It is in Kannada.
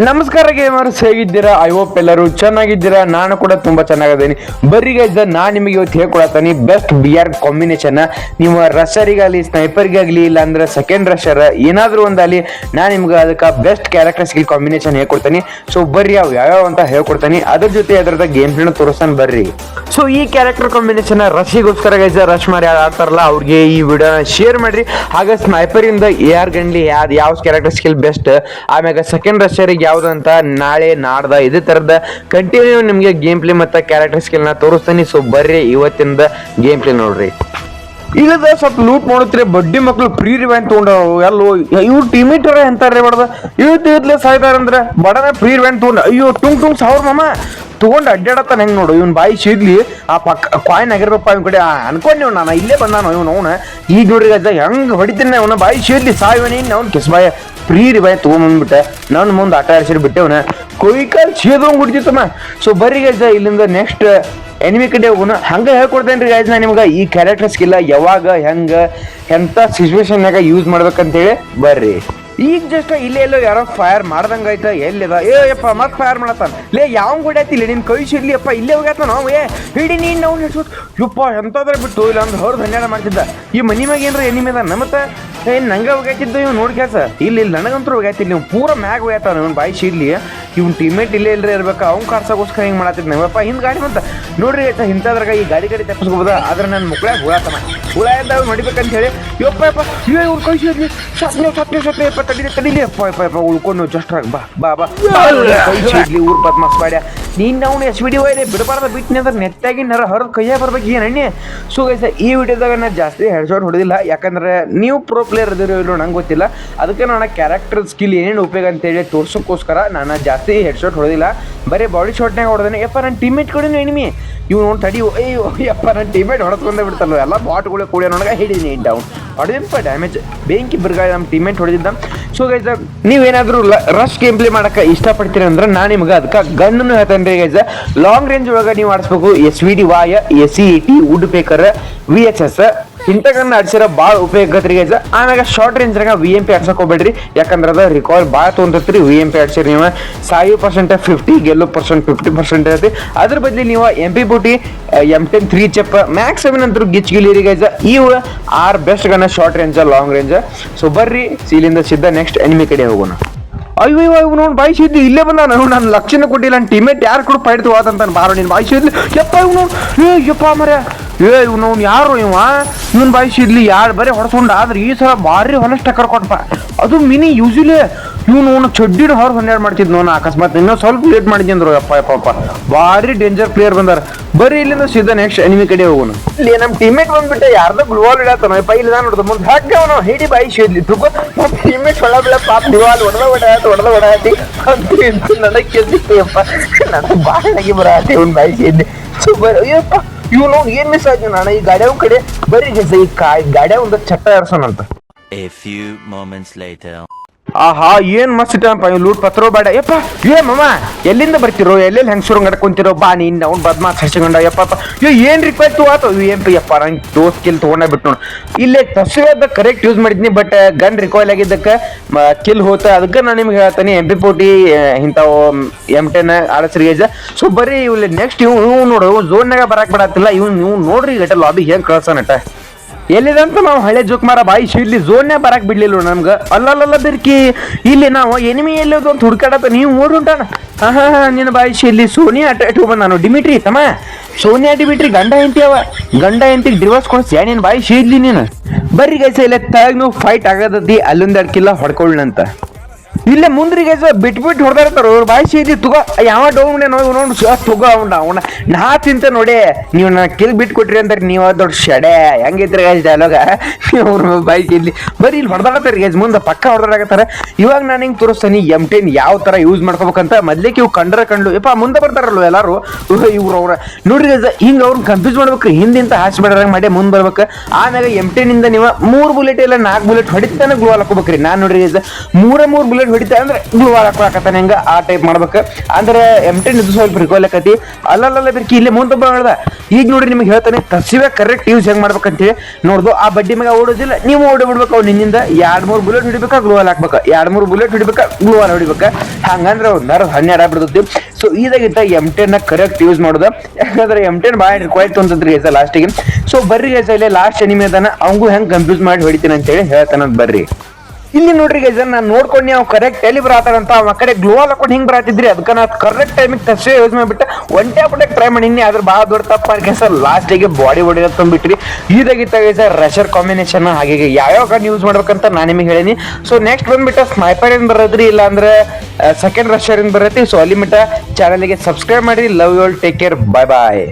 ನಮಸ್ಕಾರ ಗೇಮರ್ಸ್ ಹೇಗಿದ್ದೀರಾ? ಐ ಹೋಪ್ ಎಲ್ಲರೂ ಚೆನ್ನಾಗಿದ್ದೀರಾ. ನಾನು ಕೂಡ ತುಂಬಾ ಚೆನ್ನಾಗಿದ್ದೀನಿ. ಬರ್ರಿ ಗೈಸ್ ನಾ ನಿಮಗೆ ಇವತ್ತು ಹೇಳ್ಕೊಡತ್ತೀನಿ ಬೆಸ್ಟ್ ಬಿ ಆರ್ ಕಾಂಬಿನೇಷನ್ ನಿಮ್ಮ ರಶರಿಗಾಗಲಿ ಸ್ನೈಪರ್ಗಾಗಲಿ ಇಲ್ಲ ಅಂದ್ರೆ ಸೆಕೆಂಡ್ ರಶರ್ ಏನಾದರೂ ಒಂದಾಗಲಿ, ನಾನು ನಿಮ್ಗೆ ಅದಕ್ಕೆ ಬೆಸ್ಟ್ ಕ್ಯಾರೆಕ್ಟರ್ ಸ್ಕಿಲ್ ಕಾಂಬಿನೇಷನ್ ಹೇಳ್ಕೊಡ್ತೀನಿ. ಸೊ ಬರ್ರಿ, ಅವು ಯಾವ್ಯಾವ ಅಂತ ಹೇಳ್ಕೊಡ್ತೀನಿ. ಅದ್ರ ಜೊತೆ ಅದರದ ಗೇಮ್ ಪ್ಲೇನ ತೋರಿಸ್ತಾನೆ ಬರ್ರಿ. ಸೊ ಈ ಕ್ಯಾರೆಕ್ಟರ್ ಕಾಂಬಿನೇಷನ್ ರಶಿಗೋಸ್ಕರ ಗೈಸ್ ರಶ್ ಮಾಡಿ ಯಾರು ಆಡ್ತಾರಲ್ಲ, ಅವ್ರಿಗೆ ಈ ವಿಡಿಯೋನ ಶೇರ್ ಮಾಡ್ರಿ. ಹಾಗೆ ಸ್ನೈಪರ್ ಇಂದ ಎ ಆರ್ ಗಂಡ್ಲಿ ಯಾವ ಕ್ಯಾರೆಕ್ಟರ್ ಸ್ಕಿಲ್ ಬೆಸ್ಟ್ ಆಮ್ಯಾಗ ಸೆಕೆಂಡ್ ರಶರಿಗೆ ಯಾವ್ದು ಅಂತ ನಾಳೆ ನಾಡ್ದ ಇದೇ ತರದ ಕಂಟಿನ್ಯೂ ನಿಮಗೆ ಗೇಮ್ ಪ್ಲೇ ಮತ್ತು ಕ್ಯಾರೆಕ್ಟರ್ ಸ್ಕಿಲ್ನ ತೋರಿಸ್ತೀನಿ. ಸೊ ಬರ್ರಿ ಇವತ್ತಿಂದ ಗೇಮ್ ಪ್ಲೇ ನೋಡ್ರಿ. ಇಲ್ಲದ ಸ್ವಲ್ಪ ಲೂಟ್ ಮಾಡುತ್ತೀರಿ ಬಡ್ಡಿ ಮಕ್ಳು ಫ್ರೀ ರಿವ್ಯಾಂಡ್ ತೊಗೊಂಡವು ಎಲ್ಲೋ ಇವ್ರು ಟೀಮಿಟರ್ ಎಂತಾರ್ರಿ ಬಡ್ದ ಇವತ್ತು ಇವತ್ತಲೇ ಸಾಯ್ತಾರ ಅಂದ್ರೆ ಬಡನ ಫ್ರೀ ರಿವ್ಯಾಂಡ್ ತಗೊಂಡು, ಅಯ್ಯೋ ಟುಂಗ್ ಟುಂಗ್ ಸಾವಿರ ಮಾಮ. ತಗೊಂಡ್ ಅಡ್ಡಾಡತ್ತಾನ ಹೆಂಗೆ ನೋಡು? ಇವ್ನ ಬಾಯಿ ಸಿಡ್ಲಿ ಆ ಪಕ್ಕ ಕಾಯಿನ್ ಆಗಿರ್ಬೇಕಪ್ಪ ಇವ್ನ ಕಡೆ. ಅನ್ಕೊಂಡ್ ನಾನು ಇಲ್ಲೇ ಬಂದಾನು ಇವ್ನು, ಅವನು? ಈಗ ನೋಡ್ರಿ ಅದ ಹೆಂಗೆ ಹೊಡಿತೀನಿ ಅವನ? ಬಾಯಿ ಸಿಡ್ಲಿ ಸಾಯವನಿ ಅವ್ನು ಕಿಸ್ ಬಾಯ ಫ್ರೀ ರಿವಾಯ್ ತೊಗೊಂಬಂದ್ಬಿಟ್ಟೆ. ನನ್ನ ಮುಂದೆ ಆಟ ಆಡ್ಸಿರ್ ಬಿಟ್ಟೆ ಅವನ ಕೊಯ್ಕಾಲ್ ಸೇದೋಂಗ್ ಹೊಡಿತಿತ್ತಮ್ಮ ಸೊ ಬರ್ರಿ ಗೈಸ ಇಲ್ಲಿಂದ ನೆಕ್ಸ್ಟ್ ಎನಿಮಿ ಕಡೆ ಹೋಗೋಣ. ಹಂಗ ಹೇಳ್ಕೊಡ್ತೇನೆ ರೀ ಗೈಸ್ ನಾ ನಿಮ್ಗೆ ಈ ಕ್ಯಾರೆಕ್ಟರ್ ಸ್ಕಿಲ್ಲ ಯಾವಾಗ, ಹೆಂಗೆ, ಎಂತ ಸಿಚುವೇಶನ್ನಾಗ ಯೂಸ್ ಮಾಡ್ಬೇಕಂತೇಳಿ ಬರ್ರಿ. ಈಗ ಜಸ್ಟ್ ಇಲ್ಲೇ ಎಲ್ಲೋ ಯಾರೋ ಫೈರ್ ಮಾಡ್ದಂಗ ಆಯ್ತ? ಎಲ್ಲಿದ? ಏ, ಯಪ್ಪ ಮತ್ತೆ ಫೈರ್ ಮಾಡತ್ತಾನ? ಲೇ, ಯಾವ ಗುಡೈತಿ ಇಲ್ಲಿ? ನಿನ್ನ ಕೈ ಅಪ್ಪ ಇಲ್ಲೇ ಹೋಗ್ಯಾತ ನಾವು, ಏ, ಹಿಡಿ ನೀನ್ ನಾವು ಹಿಡ್ಸೋತ್ ಯಪ್ಪ ಎಂಥದ್ರೆ ಬಿಟ್ಟು ಇಲ್ಲ ಅಂದ್ರೆ ಅವ್ರು ಧನ್ಯವಾದ ಮಾಡ್ತಿದ್ದ. ಈ ಮನಿ ಮ್ಯಾಗ ಏನ್ರ ಎನಿಮೆ ಅದ ನಮತ್ತ ಏನ್ ನಂಗ ಹೋಗ್ಯಾತಿದ್ದು ಇವ್ ನೋಡಿ ಕೆಲಸ. ಇಲ್ಲಿ ಇಲ್ಲಿ ನನಗಂತೂ ಹೋಗ್ಯಾತಿ ನೀವು ಪೂರ ಮ್ಯಾಗ ಹೋಗ್ಯಾತ ಇವ್ನ ಬಾಯಿ ಸಿಡ್ಲಿ. ಇವ್ನ ಟೀಮೇಟ್ ಇಲ್ಲೇ ಇಲ್ರಿ ಇರ್ಬೇಕು? ಅವ್ನ ಕಾರ್ಸಗೋಸ್ಕರ ಹಿಂಗೆ ಮಾಡತ್ತಿದ್ ನಮ್ಮಪ್ಪ ಹಿಂದ್ ಗಾಡಿ ಬಂತ. ನೋಡ್ರಿ ಆಯ್ತಾ ಇಂಥದ್ರಾಗ ಈ ಗಾಡಿ ಗಾಡಿ ತಪ್ಪಿಸ್ಕೋಬೋದ? ಆದ್ರೆ ನನ್ನ ಮುಕ್ಳ ಹುಳಾತನ ಹುಳ ಇದ್ದಾಗ ನೋಡಿಬೇಕಂತ ಹೇಳಿ ಯಪ್ಪ ಯಪ್ಪ ಇವೇ ಇವ್ರ ಸತ್ನೆ ಸತ್ನೆ ಸತ್ನೆ ಯಪ್ಪ ತಡಿಲಿ ತಡಿಲಿ. ಯಪ್ಪ ಯಪ್ಪ ಯಪ್ಪ ಉಳ್ಕೊಂಡು ಜಸ್ಟ್ ಬಾ ಬಾ ಬಾ. ಕೈ ಸಿಡ್ಲಿ ಊರ್ ಪದ್ಮಾಸ್ ಬಾಡ್ಯ ನೀನ್ ಅವ್ನು ಎಸ್ ವಿಡಿಯೋ ಇದೆ ಬಿಡಬಾರ್ದ ಬಿಟ್ನಿ ಅಂದ್ರೆ ನೆತ್ತಾಗಿ ನರ ಹೊರ ಕೈಯಾಗ ಬರ್ಬೇಕು ಏನು ಎಣ್ಣೆ ಸೊ ಗೈಸ ಈ ವಿಡಿಯೋದಾಗ ನಾ ಜಾಸ್ತಿ ಹೆಡ್ ಶಾಟ್ ಹೊಡೆದಿಲ್ಲ. ಯಾಕಂದ್ರೆ ನೀವು ಪ್ರೋ ಪ್ಲೇಯರ್ ಇದ್ದೀರೋ ಇಲ್ಲೋ ನಂಗೆ ಗೊತ್ತಿಲ್ಲ. ಅದಕ್ಕೆ ನಾನು ಕ್ಯಾರೆಕ್ಟರ್ ಸ್ಕಿಲ್ ಏನೇನು ಉಪಯೋಗ ಅಂತೇಳಿ ತೋರ್ಸೋಕ್ಕೋಸ್ಕರ ನಾನು ಜಾಸ್ತಿ ಹೆಡ್ ಶಾಟ್ ಹೊಡೆದಿಲ್ಲ. ಬರೀ ಬಾಡಿ ಶಾಟ್ನಾಗ ಹೊಡೆದೇನೆ. ಯಪ್ಪ ನನ್ನ ಟೀಮೇಟ್ ಕೊಡಿನ ಎನಿಮಿ ಇವ್ ನೋಡಿ ತಡಿ, ಅಯ್ಯೋ ಯಪ್ಪ ನನ್ನ ಟೀಮೇಟ್ ಹೊಡೆದ್ಕೊಂಡೇ ಬಿಡ್ತಲ್ಲ ಎಲ್ಲ ಬಾಟ್ಗಳು ಕೂಡ ನೋಡಗ ಹಿಡಿದೀನಿ ಡೌನ್ ಹೊಡೆದಿಪ್ಪ ಡ್ಯಾಮೇಜ್ ಬೆಂಕಿ ಬಿರ್ಗಾಯ ನಮ್ಮ ಟೀಮೇಟ್ ಹೊಡೆದಿದ್ದ. ಸೊ ಗೈಸ್ ನೀವೇನಾದರೂ ರಶ್ ಗೇಮ್ ಪ್ಲೇ ಮಾಡೋಕೆ ಇಷ್ಟಪಡ್ತೀರಿ ಅಂದ್ರೆ ನಾನು ನಿಮ್ಗೆ ಅದಕ್ಕೆ ಗನ್ನನ್ನು ಹೇಳ್ತೇನೆ ರೀ ಗೈಸ್ ಲಾಂಗ್ ರೇಂಜ್ ಒಳಗೆ ನೀವು ಆಡಿಸ್ಬೇಕು. ಎಸ್ ವಿ ಡಿ ವಾಯ S C E T woodpecker V H S ಇಂಥಗನ್ನ ಅಡ್ಸಿರ ಭಾಳ ಉಪಯೋಗ ಐತ್ರಿ ಗೈಸ್ ಆಮ್ಯಾಗ ಶಾರ್ಟ್ ರೇಂಜ್ನಾಗ ವಿ ಎಂ ಪಿ ಅಡ್ಸಕ್ ಹೋಗ್ಬೇಡ್ರಿ. ಯಾಕಂದ್ರೆ ಅದ ರಿಕಾಲ್ ಭಾಳ ತೊಗೊಂತೈತ್ರಿ ವಿ ಎಂ ಪಿ ಅಡ್ಸಿರಿ ನೀವು. ಸಾಯು ಪರ್ಸೆಂಟ್ ಫಿಫ್ಟಿ ಗೆಲ್ಲೋ ಪರ್ಸೆಂಟ್ ಫಿಫ್ಟಿ ಪರ್ಸೆಂಟ್ ಐತಿ. ಅದ್ರ ಬದಲಿ ನೀವು ಎಂ ಪಿ ಬುಟಿ ಎಂ ಟೆನ್ ತ್ರೀ ಚೆಪ್ ಮ್ಯಾಕ್ಸ್ ಸೆವೆನ್ ಅಂತೂ ಗಿಚ್ ಗಿಲಿರಿ ಗೈಸ್ ಇವು are best ಗನ್ನ short range long range so ಬರ್ರಿ, ಸೀಲಿಂದ ಸಿದ್ಧ ನೆಕ್ಸ್ಟ್ ಎನಿಮಿ ಕಡೆ ಹೋಗೋಣ. ಅಯ್ಯೋ ಅಯ್ಯೋ ಇವ್ ನೋಡಿ ಬಾಯಿ ಸಿದ್ಲಿ ಇಲ್ಲೇ ಬಂದ ನಾನು ನನ್ನ ಲಕ್ಷಣ ಕೊಟ್ಟಿಲ್ಲ ನನ್ನ ಟೀಮೇಟ್ ಯಾರು ಕೂಡ ಪೈಡ್ತು ಹೋದಂತ ಬಾರೋ ನೀನು ಬಾಯಿ ಸಿದ್ಲಿ ಯಪ್ಪ ಇವ್ನು ಏ, ಯಪ್ಪ ಮರ ಏ ಇವ್ನು ಯಾರು ಇವ? ಇವನ್ ಬಾಯಿ ಸಿಡ್ಲಿ ಯಾರು ಬರೀ ಹೊಡ್ಸ್ಕೊಂಡ ಆದ್ರೆ ಈ ಸಲ ಭಾರಿ ಹೊಲಸ್ ಟಕ್ಕರ್ ಕೊಟ್ಟಪ್ಪ ಅದು ಮಿನಿ ಯೂಶಲಿ ಇವನು ಅವನು ಚಡ್ಡಿನ ಹೊರ ಹನ್ನೆರಡು ಮಾಡ್ತಿದ್ನು ನಾನು ಅಕಸ್ಮಾತ್. ಇನ್ನೂ ಸ್ವಲ್ಪ ಲೇಟ್ ಮಾಡಿದ್ನಿ ಅಂದ್ರು ಪಾಪ ಯಪ್ಪ ಯಪ್ಪ. ಭಾರಿ ಡೇಂಜರ್ ಪ್ಲೇಯರ್ ಬಂದಾರ. ಬರೀ ಇಲ್ಲಿಂದ ಸೀದಾ ನೆಕ್ಸ್ಟ್ ಎನಿಮಿ ಕಡೆ ಹೋಗೋನು. ಇಲ್ಲಿ ನಮ್ಮ ಟೀಮೇಟ್ ಬಂದ್ಬಿಟ್ಟೆ, ಯಾರ್ದೋ ಗ್ಲುವಾಲ್ ಇಡತ್ತಾನ ಇಲ್ಲಿ ನಾನು ನೋಡ್ದು, ಮುಂದೆ ಹಗ್ಗ ಅವನು. ಹಿಡಿ ಬಾಯಿ ತುಕೋ ನಮ್ಮ ಟೀಮೇಟ್ ಒಳ ಬಿಡ ಪಾಪ ಒಡ ಆಯ್ತು ಒಡದ ಒಡ ಆಯ್ತಿ ಅಂತ ನನಗೆ ಕೆದ್ದಿತ್ತು ಅಪ್ಪ ನನಗೆ ಭಾಳ ನಗಿ ಬರತ್ತಿ ಅವ್ನ ಬಾಯಿ ಸಿದ್ಲಿ ಸೂಪರ್ ಅಯ್ಯಪ್ಪ ಇವನು ಏನ್ ಮಿಸ್ ಆಯ್ತು ನಾನು ಈ ಗಾಡಿಯವ್ ಕಡೆ ಬರೀ ಗೆಸ ಈ ಕಾ ಗಾಡಿಯ ಒಂದು ಚಟ್ಟ ಏರ್ಸೋಣಂತ A few moments later. ಆಹಾ, ಏನ್ ಮಸ್ತ್ ಇಟ್ಟಪ್ಪ ಇವ್ ಲೂಟ್ ಪತ್ರೋ ಬೇಡ. ಯಪ್ಪ, ಏ ಮಮ್ಮ ಎಲ್ಲಿಂದ ಬರ್ತಿರೋ, ಎಲ್ಲೆಲ್ಲಿ ಹೆಂಗಸರು ಕುಂತಿರೋ? ಬಾ, ನೀನ್ ಅವ್ನು ಬದ್ಮಾಸ್ ಹಚ್ಕೊಂಡ ಯಪ್ಪ ಏ ಏನ್ ರಿಕ್ವೆಸ್ಟ್ ಆತು? ಏನ್ ಯಪ್ಪ, ನಂಗೆ ದೋಸ್ ಕಿಲ್ ತಗೊಂಡ ಬಿಟ್ಟು ನೋಡು. ಇಲ್ಲಿ ತಸ್ವೇದ ಕರೆಕ್ಟ್ ಯೂಸ್ ಮಾಡಿದ್ನಿ ಬಟ್ ಗನ್ ರಿಕಾಯ್ಲ್ ಆಗಿದ್ದಕ್ಕೆ ಕಿಲ್ ಹೋತ, ಅದಕ್ಕೆ ನಾನು ನಿಮ್ಗೆ ಹೇಳ್ತೀನಿ ಎಂ ಪಿ ಪೋಟಿ ಇಂಥವು ಎಂ ಟೆನ್ ಆಡಸ್ರಿಗೇಜ್ ಸೊ ಬರೀ ಇವ್ ನೆಕ್ಸ್ಟ್ ಇವ್ ಇವ್ ನೋಡು ಝೋನ್ನಾಗ ಬರಾಕ್ ಬಿಡತ್ತಿಲ್ಲ ಇವ್ ನೀವು ನೋಡ್ರಿ ಗಟ ಲಾಬಿ ಹೆಂಗ್ ಕಳ್ಸನಟ ಎಲ್ಲಿದಂತ ನಾವು ಹಳೆ ಜೋಕ್ಮಾರ ಬಾಯಿ ಇಲ್ಲಿ ಝೋನ್ನೇ ಬರಕ್ ಬಿಡ್ಲಿಲ್ಲ ನಮ್ಗೆ. ಅಲ್ಲಲ್ಲ ಬಿರ್ಕಿ, ಇಲ್ಲಿ ನಾವು ಎನಿಮಿ ಎಲ್ಲೋದು ಅಂತ ಹುಡ್ಕಾಡತ್ತ ನೀವು ಮೂರು ಉಂಟಾನ? ಹಾ ನಿನ್ನ ಬಾಯಿ ಇಲ್ಲಿ ಸೋನಿಯಾ ಅಟ್ ಇಟ್ಟು ಬಂದ ನಾನು ಡಿಮಿಟ್ರಿ, ತಮ್ಮ. ಸೋನಿಯಾ, ಡಿಮಿಟ್ರಿ, ಗಂಡ ಹೆಂಡತಿ ಅವ. ಗಂಡ ಹೆಂಡತಿಗೆ ಡಿವೋರ್ಸ್ ಕೊಡ್ಸಿ ನಿನ್ನ ಬಾಯಿ ಇಲ್ಲಿ ನೀನು. ಬರ್ರಿ ಗೈಸ ಇಲ್ಲ ತಗ್ ನೀವು ಫೈಟ್ ಆಗದತಿ ಅಲ್ಲೊಂದು ಎರಡು ಕಿಲ್ಲ ಹೊಡ್ಕೊಳ್ಳಂತ ಇಲ್ಲೇ ಮುಂದ್ರಿಗೆ ಬಿಟ್ಟು ಅವ್ರ ಬಾಯಿ ಸೀದಿ ತುಗ ಯಾವ ಡೌನ್ ನೋಡಿ ನೋಡು ತುಗ ಅವನ ಅವನ ನಾ ತಿಂತ ನೋಡಿ, ನೀವು ನನ್ನ ಕಿಲ್ ಬಿಟ್ಟು ಕೊಟ್ರಿ ಅಂತಾರೆ, ನೀವು ದೊಡ್ಡ ಶಡೆ. ಹೆಂಗಿದ್ರೆ ಗೈಸ್ ಡೈಲಾಗ ಅವ್ರ ಬಾಯಿ ಇಲ್ಲಿ ಬರೀ ಇಲ್ಲಿ ಹೊಡೆದಾಡತ್ತಾರೆ ಗೈಸ್ ಮುಂದೆ ಪಕ್ಕ ಹೊಡೆದಾಡಕತ್ತಾರೆ ಇವಾಗ ನಾನು ಹಿಂಗೆ ತೋರಿಸ್ತೀನಿ ಎಂ ಟೆನ್ ಯಾವ ಥರ ಯೂಸ್ ಮಾಡ್ಕೋಬೇಕಂತ ಮೊದ್ಲಿಕ್ಕೆ ಇವು ಕಂಡ್ರೆ ಕಂಡು ಯಪ್ಪ, ಮುಂದೆ ಬರ್ತಾರಲ್ವ ಎಲ್ಲರೂ? ಇವ್ರು ಅವ್ರ ನೋಡ್ರಿ ಗೈಸ್ ಹಿಂಗೆ ಅವ್ರನ್ನ ಕನ್ಫ್ಯೂಸ್ ಮಾಡ್ಬೇಕ್ರಿ ಹಿಂದಿಂತ ಹಾಸ್ಬಿಡ್ರಂಗ ಮಾಡಿ ಮುಂದೆ ಬರ್ಬೇಕು. ಆಮೇಲೆ ಎಂ ಇಂದ ನೀವು ಮೂರು ಬುಲೆಟ್ ಇಲ್ಲ ನಾಲ್ಕು ಬುಲೆಟ್ ಹೊಡಿತಾನೆ ಗ್ಲೋ ಹಾಕೋಬೇಕ್ರಿ. ನಾನು ನೋಡ್ರಿ ಗೈಸ್ ಮೂರ ಮೂರು ಬುಲೆಟ್ ಹೊಡಿತಾ ಅಂದ್ರೆ ನೀವು ಹಾಕೊಳಕತ್ತಾನೆ ಹೆಂಗ ಆ ಟೈಪ್ ಮಾಡ್ಬೇಕು. ಅಂದ್ರೆ ಎಂ ಟೆನ್ ಇದು ಸ್ವಲ್ಪ ರಿಕೋಲಕತಿ ಅಲ್ಲಲ್ಲ ಬಿರ್ಕಿ, ಇಲ್ಲೇ ಮುಂದೆ ಹೇಳ್ದ ಈಗ ನೋಡಿ ನಿಮ್ಗೆ ಹೇಳ್ತಾನೆ, ಕಸಿವೆ ಕರೆಕ್ಟ್ ಯೂಸ್ ಹೆಂಗ್ ಮಾಡ್ಬೇಕಂತೇಳಿ ನೋಡ್ದು. ಆ ಬಡ್ಡಿ ಮ್ಯಾಗ ಓಡೋದಿಲ್ಲ, ನೀವು ಓಡಿ ಬಿಡ್ಬೇಕು ಅವ್ನು ನಿನ್ನಿಂದ. ಎರಡ್ ಮೂರು ಬುಲೆಟ್ ಹಿಡಿಬೇಕಾ ಗ್ಲೂ ವಾಲ್ ಹಾಕ್ಬೇಕು? ಎರಡ್ ಮೂರು ಬುಲೆಟ್ ಹಿಡಿಬೇಕಾ ಗ್ಲೂ ಹೊಡಿಬೇಕು? ಹಂಗಂದ್ರೆ ಒಂದಾರು ನರ ಹನ್ನೆರಡು ಆಗ್ಬಿಡ್ತೈತಿ ಸೊ ಇದಾಗಿತ್ತ ಎಂ ಟೆನ್ ಕರೆಕ್ಟ್ ಯೂಸ್ ಮಾಡೋದು. ಯಾಕಂದ್ರೆ ಎಂ ಟೆನ್ ಭಾಳ ರಿಕ್ವೈರ್ ಅಂತಂದ್ರಿ ಗೈಸ ಲಾಸ್ಟಿಗೆ ಸೊ ಬರ್ರಿ ಗೈಸ ಇಲ್ಲಿ ಲಾಸ್ಟ್ ಎನಿಮಿ ಅದಾನ, ಅವಂಗೂ ಹೆಂಗ್ ಕನ್ಫ್ಯೂಸ್ ಮಾಡಿ ಹೊಡಿತೀನಿ ಅಂತೇಳಿ ಹೇಳ್ತಾನ ಬರ್ರಿ. ಇಲ್ಲಿ ನೋಡ್ರಿ ಗೈಸ್ ನಾನು ನೋಡ್ಕೊಂಡು ನೀವು ಕರೆಕ್ಟ್ ಎಲ್ಲಿ ಬರತ್ತಾರಂತ ಅವ ಕಡೆ ಗ್ಲೋ ಹಾಕೊಂಡು ಹಿಂಗೆ ಬರತ್ತಿದ್ರಿ. ಅದಕ್ಕೆ ನಾ ಕರೆಕ್ಟ್ ಟೈಮಿಗೆ ತಕ್ಷಣ ಯೂಸ್ ಮಾಡಿಬಿಟ್ಟೆ. ಒಂಟೆ ಬಿಟ್ಟಕ್ಕೆ ಟ್ರೈ ಮಾಡಿನಿ ಆದ್ರೆ ಭಾಳ ದೊಡ್ಡ ತಪ್ಪ ಅನ್ಕೆ ಸರ್ ಲಾಸ್ಟಿಗೆ ಬಾಡಿ ಬಾಡಿ ತಂದ್ಬಿಟ್ರಿ ಇದಾಗಿತ್ತ ಗೈಸ್ ರೆಷರ್ ಕಾಂಬಿನೇಷನ್ ಹಾಗೆ ಯಾವ್ಯಾವ ಗನ್ ಯೂಸ್ ಮಾಡ್ಬೇಕಂತ ನಾನು ನಿಮಗೆ ಹೇಳೀನಿ. ಸೊ ನೆಕ್ಸ್ಟ್ ಬಂದ್ಬಿಟ್ಟು ಸ್ನೈಪರ್ ಏನು ಬರೋದ್ರಿ ಇಲ್ಲ ಅಂದ್ರೆ ಸೆಕೆಂಡ್ ರಷರ್ ಏನು ಬರತ್ತಿ ಸೊ ಅಲ್ಲಿ ಮಟ್ಟ ಚಾನಲ್ಗೆ ಸಬ್ಸ್ಕ್ರೈಬ್ ಮಾಡಿ love you all take care bye bye